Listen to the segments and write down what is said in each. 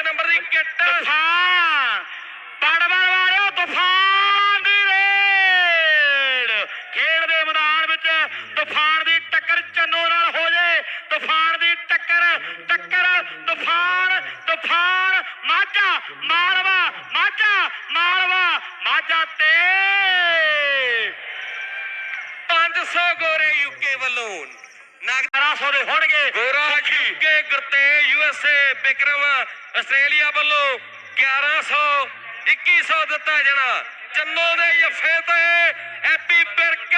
5 number ਦੀ kit ਤੂਫਾਨ। ਪੜਵਰ ਵਾਲਿਓ, ਤੂਫਾਨ ਦੀ ਰੇਡ। ਖੇਡ ਦੇ ਮੈਦਾਨ ਵਿੱਚ ਤੂਫਾਨ ਦੀ ਟੱਕਰ ਚੰਨੋ ਨਾਲ ਹੋ ਜੇ। ਤੂਫਾਨ ਦੀ ਟੱਕਰ ਟੱਕਰ, ਤੂਫਾਨ ਤੂਫਾਨ। ਮਾਝਾ, ਮਾਲਵਾ ਮਾਝਾ ਮਾਲਵਾ, ਮਾਝਾ ਤੇ। 500 ਗੋਰੇ ਯੂਕੇ ਵੱਲੋਂ। 1200 ਦੇ ਹੋਣਗੇ। ਗੋਰਾ ਯੂਕੇ ਗੁਰਤੇ ਯੂਐਸਏ ਵਿਕਰਮ ਆਸਟ੍ਰੇਲੀਆ ਵੱਲੋਂ 1100 2100 ਦਿੱਤਾ ਜਾਣਾ। ਚੰਨੋ ਦੇ ਜੱਫੇ ਤੇ ਹੈਪੀ ਬਿਰਕ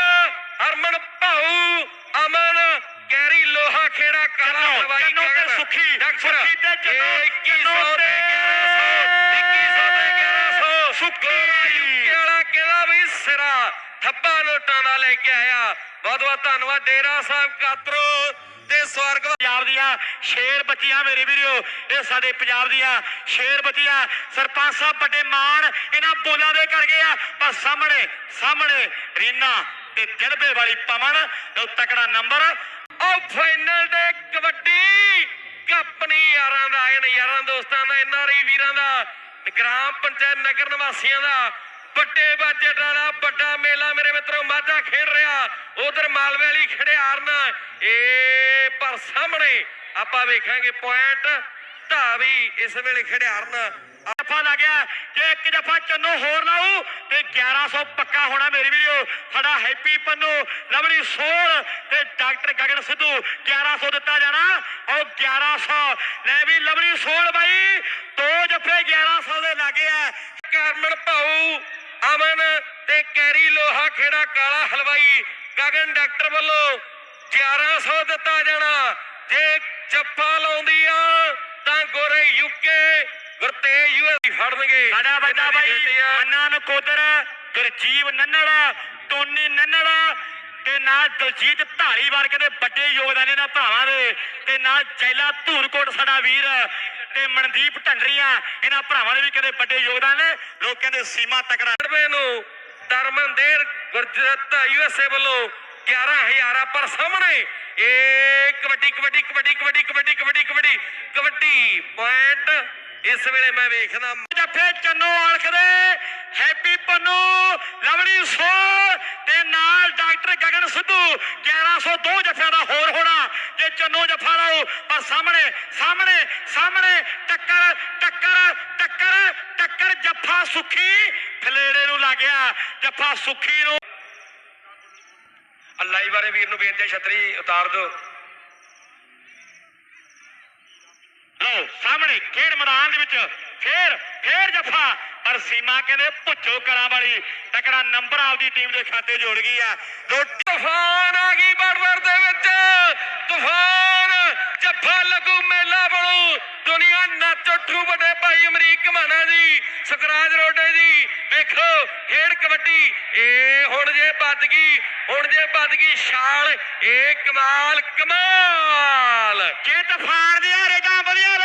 ਹਰਮਨ ਭਾਊ ਅਮਨ ਕੈਰੀ ਲੋਹਾ ਖੇੜਾ ਕਾਲਾ ਚੰਨੋ, ਹਲਵਾਈ ਚੰਨੋ ਤੇ ਸੁੱਖੀ, ਡਾਕਟਰ, ਸੁੱਖੀ ਤੇ ਚੰਨੋ, ਇਹ 2100 ਚੰਨੋ ਤੇ ਤੇ 1100 2100 ਤੇ 1100 ਸੁੱਖੀ। ਯੂਕੇ ਸਿਰਾ ਨੋਟਾਂ ਦਾ ਲੈ ਕੇ ਆਇਆ। ਬਹੁਤ ਬਹੁਤ ਧੰਨਵਾਦ। ਡੇਰਾ ਸਾਹਿਬ ਕਾਤਰੋ ਤੇ ਸਵਰਗ ਪੰਜਾਬ ਦੀਆਂ ਸ਼ੇਰ ਬੱਚੀਆਂ ਮੇਰੇ ਵੀਰੋ, ਇਹ ਸਾਡੇ ਪੰਜਾਬ ਦੀਆਂ ਸ਼ੇਰ ਬੱਚੀਆਂ। ਸਰਪੰਚ ਸਾਹਿਬ ਵੱਡੇ ਮਾਣ, ਇਹਨਾਂ ਬੋਲਾਂ ਦੇ ਕਰ ਗਏ ਆ। ਪਰ ਸਾਹਮਣੇ ਸਾਹਮਣੇ ਰੀਨਾ ਤੇ ਜਲਬੇ ਵਾਲੀ ਪਵਨ, ਉਹ ਤਕੜਾ ਨੰਬਰ ਉਹ ਫਾਈਨਲ ਦੇ ਕਬੱਡੀ ਕੱਪ ਨਹੀਂ ਯਾਰਾਂ ਦਾ ਐਨ ਯਾਰਾਂ ਦੋਸਤਾਂ ਦਾ ਐਨਆਰਆਈ ਵੀਰਾਂ ਦਾ, ਗ੍ਰਾਮ ਪੰਚਾਇਤ ਨਗਰ ਨਿਵਾਸੀਆਂ ਦਾ। ਵੱਡੇ ਬਾਜੇ ਦਾ ਵੱਡਾ ਮੇਲਾ ਮੇਰੇ ਮਿੱਤਰੋ, ਮਾਝਾ ਖੇਡ ਰਿਹਾ। ਉਧਰ ਮਾਲਵੇ ਵਾਲੀ ਖੜਿਆਰਨ ਏ ਪਰ ਸਾਹਮਣੇ ਆਪਾਂ ਵੇਖਾਂਗੇ ਪੁਆਇੰਟ ਧਾਵੀ ਇਸ ਵੇਲੇ ਖੜਿਆਰਨ ਜਫਾ ਲੱਗਿਆ ਜੇ ਇੱਕ ਜਫਾ ਚੰਨੋ ਹੋਰ ਲਾਊ, ਤੇ 1100 ਪੱਕਾ ਹੋਣਾ ਮੇਰੇ ਵੀਰੋ। ਸਾਡਾ ਹੈਪੀ ਪੰਨੂ, ਲਵਲੀ ਸੋਲ ਤੇ ਡਾਕਟਰ ਗਗਨ ਸਿੱਧੂ 1100 ਦਿੱਤਾ ਜਾਣਾ। ਉਹ 1100 ਲੈ ਵੀ ਲਵਲੀ ਸੋਲ ਬਾਈ, ਦੋ ਜਫੇ 1100 ਦੇ ਲੱਗੇ ਆ। ਕਰਮਨ ਭਾਊ ਅਮਨ ਤੇ ਕੈਰੀ ਲੋਹਾ ਖੇੜਾ ਕਾਲਾ ਹਲਵਾਈ। ਗਗਨ ਡਾਕਟਰ ਵੱਲੋਂ 1100 ਦਿੱਤਾ ਜਾਣਾ। ਜੇ ਜੱਫਾ ਲਾਉਂਦੀ ਆ ਤਾਂ ਗੋਰੇ ਯੂਕੇ ਗੁਰਤੇ ਯੂਐਸ ਫੜਨਗੇ। ਸਾਡਾ ਵੱਡਾ ਦੀ ਬਾਈ। ਮੰਨਾ ਨਕੋਦਰ ਗੁਰਜੀਵ ਨੰਨੜ ਟੋਨੀ ਨੰਨੜ ਤੇ ਨਾਲ ਦਲਜੀਤ ਢਾਲੀਵਾਲ ਕਹਿੰਦੇ ਵੱਡੇ ਯੋਗਦਾਨ ਇਹਨਾਂ ਭਰਾਵਾਂ ਦੇ ਤੇ ਨਾਲ ਜੈਲਾ ਧੂਰਕੋਟ ਸਾਡਾ ਵੀਰ ਤੇ ਮਨਦੀਪ ਢੰਡਰੀਆਂ ਇਹਨਾਂ ਭਰਾਵਾਂ ਦੇ ਵੀ ਕਹਿੰਦੇ ਵੱਡੇ ਯੋਗਦਾਨ ਨੇ। ਲੋਕ ਕਹਿੰਦੇ ਸੀਮਾ ਤਕੜਾ। ਰੁਪਏ ਨੂੰ ਦਰਮਨਦੇਰ ਗੁਰਜਤ ਯੂਐਸਏ ਵੱਲੋਂ 11000 ਪਰ ਸਾਹਮਣੇ। ਇਹ ਕਬੱਡੀ ਕਬੱਡੀ ਕਬੱਡੀ ਕਬੱਡੀ ਕਬੱਡੀ ਕਬੱਡੀ ਕਬੱਡੀ ਕਬੱਡੀ ਪੁਆਇੰਟ ਇਸ ਵੇਲੇ ਮੈਂ ਵੇਖਦਾ ਜੱਫੇ ਚੰਨੋ ਆਲਖ ਦੇ। ਹੈਪੀ ਪੰਨੂ ਲਵਲੀ ਸੋ ਤੇ ਨਾਲ ਡਾਕਟਰ ਗਗਨ ਸਿੱਧੂ। 1102 ਜੱਫਿਆਂ ਦਾ ਹੋਰ ਹੋਣਾ। ਜੇ ਚੰਨੋ ਜੱਫਾ ਲਾਓ ਪਰ ਸਾਹਮਣੇ ਸਾਹਮਣੇ ਸਾਹਮਣੇ, ਟੱਕਰ ਟੱਕਰ ਟੱਕਰ ਟੱਕਰ, ਜੱਫਾ ਸੁਖੀ ਫਲੇੜੇ ਨੂੰ ਲੱਗਿਆ ਜੱਫਾ ਸੁਖੀ ਨੂੰ। ਅੱਲਾਈ ਬਾਰੇ ਵੀਰ ਨੂੰ ਬੇਨਤੀ ਛਤਰੀ ਉਤਾਰ ਦਿਓ। ਲਓ, ਸਾਹਮਣੇ ਖੇਡ ਮੈਦਾਨ ਦੇ ਵਿੱਚ ਫੇਰ ਫੇਰ ਜੱਫਾ ਪਰ ਸੀਮਾ ਕਹਿੰਦੇ ਭੁੱਚੋ ਕਰਾਂ ਵਾਲੀ, ਤਕੜਾ ਨੰਬਰ ਆਪਦੀ ਟੀਮ ਦੇ ਖਾਤੇ ਜੋੜ ਗਈ ਆ। ਰੋਟੀ ਤੂਫਾਨ ਆ ਗਈ ਬਾਰਡਰ ਦੇ ਵਿੱਚ। ਤੂਫਾਨ, ਜੱਫਾ ਲੱਗੂ ਮੇਲਾ ਬਣੂ। ਦੁਨੀਆ ਨੱਚ ਉੱਠੂ ਵੱਡੇ ਭਾਈ ਅਮਰੀਕ ਮਾਨਾ ਜੀ ਸੁਖਰਾਜ ਰੋਡੇ ਜੀ। ਵੇਖੋ, ਖੇਡ ਕਬੱਡੀ, ਏ ਹੁਣ ਜੇ ਵੱਜ ਗਈ, ਹੁਣ ਜੇ ਵੱਧ ਗਈ ਛਾਲ, ਏ ਕਮਾਲ ਕਮਾਲ। ਜੇ ਤੂਫਾਨ ਦੀਆਂ ਰੇਡਾਂ ਵਧੀਆ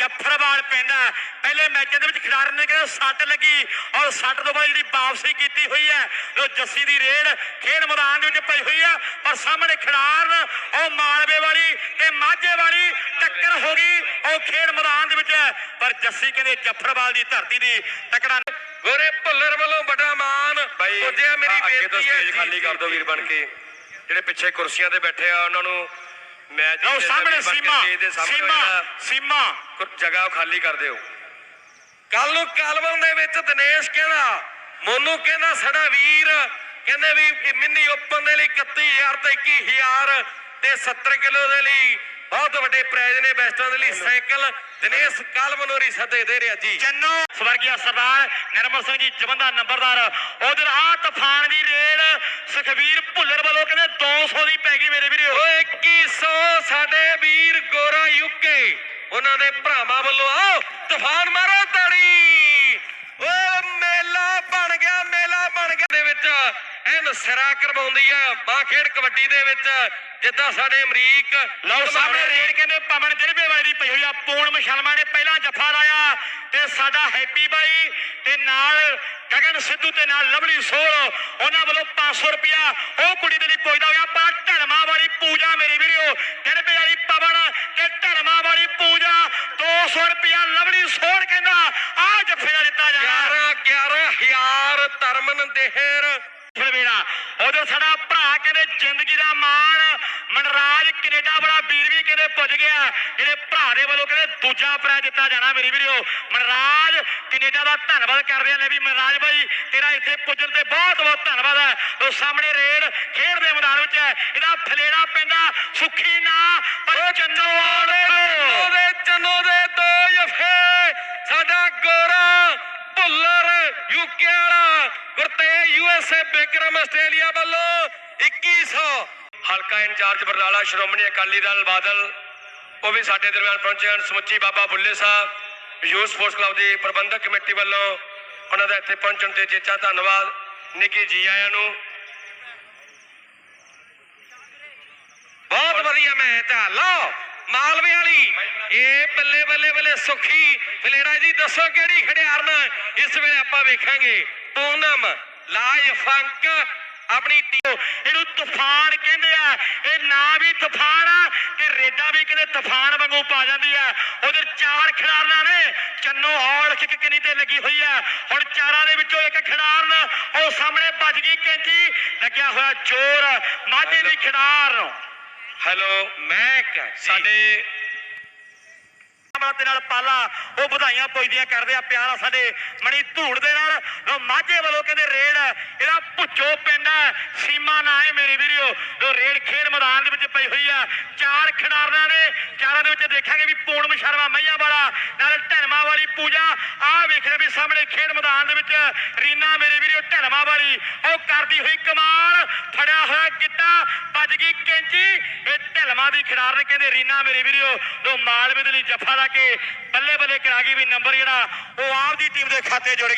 ਜੱਫਰਵਾਲ ਪੈਂਦਾ ਪਹਿਲੇ ਮੈਚ ਦੇ ਵਿੱਚ ਖਿਡਾਰੀ ਨੇ ਕਹਿੰਦੇ ਸੱਟ ਲੱਗੀ ਔਰ ਸੱਟ ਤੋਂ ਬਾਅਦ ਜਿਹੜੀ ਵਾਪਸੀ ਕੀਤੀ ਹੋਈ ਹੈ ਉਹ ਜੱਸੀ ਦੀ ਰੇਡ ਖੇਡ ਮੈਦਾਨ ਦੇ ਵਿੱਚ ਪਈ ਹੋਈ ਹੈ ਪਰ ਸਾਹਮਣੇ ਖਿਡਾਰਨ ਉਹ ਮਾਲਵੇ ਵਾਲੀ ਤੇ ਮਾਝੇ ਵਾਲੀ ਟੱਕਰ ਹੋ ਗਈ ਉਹ ਖੇਡ ਮੈਦਾਨ ਦੇ ਵਿੱਚ ਪਰ ਜੱਸੀ ਕਹਿੰਦੇ ਜੱਫਰਵਾਲ ਦੀ ਧਰਤੀ ਦੀ ਤਕੜਾ ਗੋਰੇ ਭੁੱਲਰ ਵੱਲੋਂ ਵੱਡਾ ਮਾਨ ਪੁੱਜਿਆ ਮੇਰੀ ਅੱਗੇ ਤੋਂ ਬੇਨਤੀ ਹੈ ਸਟੇਜ ਜੀ, ਖਾਲੀ ਜੀ, ਕਰ ਦਿਓ ਜੀ, ਵੀਰ ਬਣ ਜੀ। ਕੇ। ਜਿਹੜੇ ਪਿੱਛੇ ਕੁਰਸੀਆਂ ਤੇ ਬੈਠੇ ਆ ਉਹਨਾਂ ਨੂੰ ਮੈਚ ਲਓ ਸਾਹਮਣੇ ਸੀਮਾ ਦੇ ਸਾਹਮਣੇ ਸੀਮਾ ਸੀਮਾ। ਜਗ੍ਹਾ ਖਾਲੀ ਕਰ ਦਿਓ। ਕੱਲ ਨੂੰ ਕਾਲਵਨ ਦੇ ਵਿੱਚ ਦਿਨੇਸ਼ ਕਹਿੰਦਾ ਮੋਨੂ ਕਹਿੰਦਾ ਸਾਡਾ ਵੀਰ ਕਹਿੰਦੇ ਵੀ ਮਿੰਨੀ ਓਪਨ ਦੇ ਲਈ 31000 ਤੇ 21000 ਤੇ 70 ਕਿਲੋ ਦੇ ਲਈ ਬਹੁਤ ਵੱਡੇ ਪ੍ਰਾਈਜ਼ ਨੇ ਬੈਸਟਾਂ ਦੇ ਲਈ ਸਾਈਕਲ ਦਿਨੇਸ਼ ਕਾਲਵਨ ਹੋਰੀ ਸੱਦੇ ਦੇ ਰਿਹਾ ਜੀ। ਚੰਨੋ ਸਵਰਗੀਆ ਸਰਦਾਰ ਨਿਰਮਲ ਸਿੰਘ ਜੀ ਜਵੰਦਾ ਨੰਬਰਦਾਰ ਉਧਰ ਆ ਤੂਫਾਨ ਦੀ ਰੇਲ ਸੁਖਵੀਰ ਭੁੱਲਰ ਵੱਲੋਂ ਕਹਿੰਦੇ 200 ਦੀ ਪੈ ਗਈ ਮੇਰੇ ਵੀਰੋ। ਓਏ 2100 ਸਾਡੇ ਵੀਰ ਗੋਰਾ ਯੂਕੇ ਉਹਨਾਂ ਦੇ ਭਰਾਵਾਂ ਵੱਲੋਂ ਆਓ ਤੂਫਾਨ ਮਾਰੋ ਤਾੜੀ। ਓ ਮੇਲਾ ਬਣ ਗਿਆ ਮੇਲਾ ਬਣ ਗਿਆ। ਦੇ ਵਿੱਚ ਐਨ ਸਿਰਾ ਕਰਵਾਉਂਦੀ ਆ ਬਾਹ ਖੇਡ ਕਬੱਡੀ ਦੇ ਵਿੱਚ ਜਿੱਦਾਂ ਸਾਡੇ ਅਮਰੀਕ ਲਓ ਸਾਹਮਣੇ ਰੇਡ ਕਹਿੰਦੇ ਪਵਨ ਜਰਬੇ ਵਾਲੀ ਦੀ ਪਈ ਹੋਈ ਆ ਪੂਰਨ ਸ਼ਰਮਾ ਨੇ ਪਹਿਲਾਂ ਜੱਫਾ ਲਾਇਆ ਤੇ ਸਾਡਾ ਹੈਪੀ ਬਾਈ ਤੇ ਨਾਲ ਗਗਨ ਸਿੱਧੂ ਤੇ ਨਾਲ ਲਵਲੀ ਸੋਲ ਉਹਨਾਂ ਵੱਲੋਂ 500 ਰੁਪਿਆ ਉਹ ਕੁੜੀ ਦੇ ਲਈ ਪੁੱਜਦਾ ਹੋਇਆ ਪਰ ਧਰਮਾ ਵਾਲੀ ਪੂਜਾ ਮੇਰੇ ਵੀਰੋ ਜਰਬੇ ਵਾਲੀ ਪਵਨ ਤੇ ਧਰਮਾ ਵਾਲੀ ਪੂਜਾ ਦੋ 200 ਰੁਪਇਆ ਲਵਲੀ ਸੋੜ ਕਹਿੰਦਾ ਆ ਜੱਫੇ ਦਾ ਦਿੱਤਾ ਜਾਣਾ। 11 11000 ਧਰਮਨ ਦੇਹਰ ਫਰਵੇੜਾ ਉਧਰ ਸਾਡਾ ਭਰਾ ਕਹਿੰਦੇ ਜ਼ਿੰਦਗੀ ਦਾ ਮਾਣ। ਮਨਰਾਜ ਕੈਨੇਡਾ ਵਾਲਾ ਵੀਰ ਵੀ ਕਹਿੰਦੇ ਪੁੱਜ ਗਿਆ। ਜਿਹੜੇ ਭਰਾ ਦੇ ਵੱਲੋਂ ਕਹਿੰਦੇ ਦੂਜਾ ਪ੍ਰਾਈਜ਼ ਦਿੱਤਾ ਜਾਣਾ ਮੇਰੀ ਵੀਡੀਓ ਮਨਰਾਜ ਕੈਨੇਡਾ ਦਾ ਧੰਨਵਾਦ ਕਰਦੇ ਆ ਲੈ ਵੀ ਮਨਰਾਜ ਭਾਈ ਤੇਰਾ ਇੱਥੇ ਪੁੱਜਣ ਤੇ ਬਹੁਤ ਬਹੁਤ ਧੰਨਵਾਦ ਹੈ। ਉਹ ਸਾਹਮਣੇ ਰੇਡ ਖੇਡ ਦੇ ਮੈਦਾਨ ਵਿੱਚ ਹੈ। ਇਹਦਾ ਫਲੇੜਾ ਪੈਂਦਾ ਸੁੱਖੀ ਨਾ ਪਰ ਚੰਨੋਵਾਲ ਉਹਦੇ ਚੰਨੋ ਦੇ ਦੋ ਜਫੇ ਸਾਡਾ ਗੋਰਾ ਭੁੱਲਰ ਯੂਕੇ ਵਾਲਾ ਗੁਰਤੇ ਯੂਐਸਏ ਬਿਕਰਮ ਆਸਟ੍ਰੇਲੀਆ ਵੱਲੋਂ 2100 ਹਲਕਾ ਇੰਚਾਰਜ ਬਰਨਾਲਾ, ਸ਼੍ਰੋਮਣੀ ਅਕਾਲੀ ਦਲ ਬਾਦਲ, ਉਹ ਵੀ ਸਾਡੇ ਦਰਮਿਆਨ ਪਹੁੰਚੇ ਹਨ। ਸਮੁੱਚੀ Baba Bulle Sahib, youth sports club ਦੀ ਪ੍ਰਬੰਧਕ ਕਮੇਟੀ ਵੱਲੋਂ ਉਹਨਾਂ ਦਾ ਇੱਥੇ ਪਹੁੰਚਣ ਤੇ ਚੇਚਾ ਧੰਨਵਾਦ। ਨਿੱਕੀ ਜੀ ਆਇਆਂ ਨੂੰ। ਬਹੁਤ ਵਧੀਆ ਮੈਚ ਆ ਲਓ, ਮਾਲਵੇ ਵਾਲੀ ਇਹ ਬੱਲੇ ਬੱਲੇ ਬੱਲੇ ਸੁਖੀ ਫਲੇੜਾ ਜੀ ਦੱਸੋ ਕਿਹੜੀ ਖਿਡਾਰਨ ਇਸ ਵੇਲੇ ਆਪਾਂ ਵੇਖਾਂਗੇ। ਪੂਨਮ ਲਾਜ ਫੰਕ ਆਪਣੀ ਟੀਮ ਇਹਨੂੰ ਤੂਫਾਨ ਕਹਿੰਦੇ ਆ। ਇਹ ਨਾਂ ਵੀ ਤੂਫਾਨ ਆ ਤੇ ਰੇਡਾ ਵੀ ਕਹਿੰਦੇ ਤੂਫਾਨ ਵਾਂਗੂ ਪਾ ਜਾਂਦੀ ਆ। ਉਧਰ ਚਾਰ ਖਿਡਾਰਨਾਂ ਨੇ। ਚੰਨੋ ਹੌਲ ਕਿੱਕ ਕਿੰਨੀ ਤੇ ਲੱਗੀ ਹੋਈ ਆ। ਹੁਣ ਚਾਰਾਂ ਦੇ ਵਿੱਚੋਂ ਇੱਕ ਖਿਡਾਰਨ ਉਹ ਸਾਹਮਣੇ ਭੱਜ ਗਈ ਕੈਂਚੀ। ਲੱਗਿਆ ਹੋਇਆ ਜ਼ੋਰ। ਮਾਝੇ ਦੀ ਖਿਡਾਰਨ ਹੈਲੋ ਮੈਂ ਕਹ ਸਾਡੇ ਵਾਲਾ ਤੇ ਨਾਲ ਪਾਲਾ, ਉਹ ਵਧਾਈਆਂ ਪੁੱਜਦੀਆਂ ਕਰਦੇ ਆ, ਪਿਆਰਾ ਸਾਡੇ ਮਣੀ ਧੂੜ ਦੇ ਨਾਲ। ਲੋ ਮਾਝੇ ਵੱਲੋਂ ਕਹਿੰਦੇ ਰੇਡ ਇਹਦਾ ਭੁੱਚੋ ਪਿੰਡ ਹੈ, ਸੀਮਾ ਨਾ ਹੈ ਮੇਰੀ ਵੀਡੀਓ ਲੋ ਰੇਡ ਖੇਡ ਮੈਦਾਨ ਦੇ ਵਿੱਚ ਪਈ ਹੋਈ ਆ ਚਾਰ ਖਿਡਾਰੀਆਂ ਨੇ, ਚਾਰਾਂ ਦੇ ਵਿੱਚ ਦੇਖਾਂਗੇ ਵੀ ਪੂਨਮ ਸ਼ਰਮਾ ਮਈਆਂ ਵਾਲਾ, ਨਾਲ ਢਲਮਾ ਵਾਲੀ ਪੂਜਾ। ਆਹ ਵੇਖ ਰਹੇ ਵੀ ਸਾਹਮਣੇ ਖੇਡ ਮੈਦਾਨ ਦੇ ਵਿੱਚ ਰੀਨਾ ਮੇਰੀ ਵੀਡੀਓ ਢਲਮਾ ਵਾਲੀ, ਉਹ ਕਰਦੀ ਹੋਈ ਕਮਾਲ। ਵੱਜ ਕੈਂਚੀ। ਇਹ ਢਲਮਾ ਦੀ ਖਿਡਾਰ ਨੇ ਕਹਿੰਦੇ, ਰੀਨਾ ਮੇਰੀ ਵੀਡੀਓ ਲੋ ਮਾਲਵੇ ਦੇ ਲਈ ਜੱਫਾ ਲਾ ਕੇ ਬੱਲੇ ਬੱਲੇ ਕਰਾ ਗਈ ਵੀ ਨੰਬਰ ਜਿਹੜਾ, ਉਹ ਆਪ ਦੀ ਟੀਮ ਦੇ ਖਾਤੇ ਜੁੜ ਗਈ।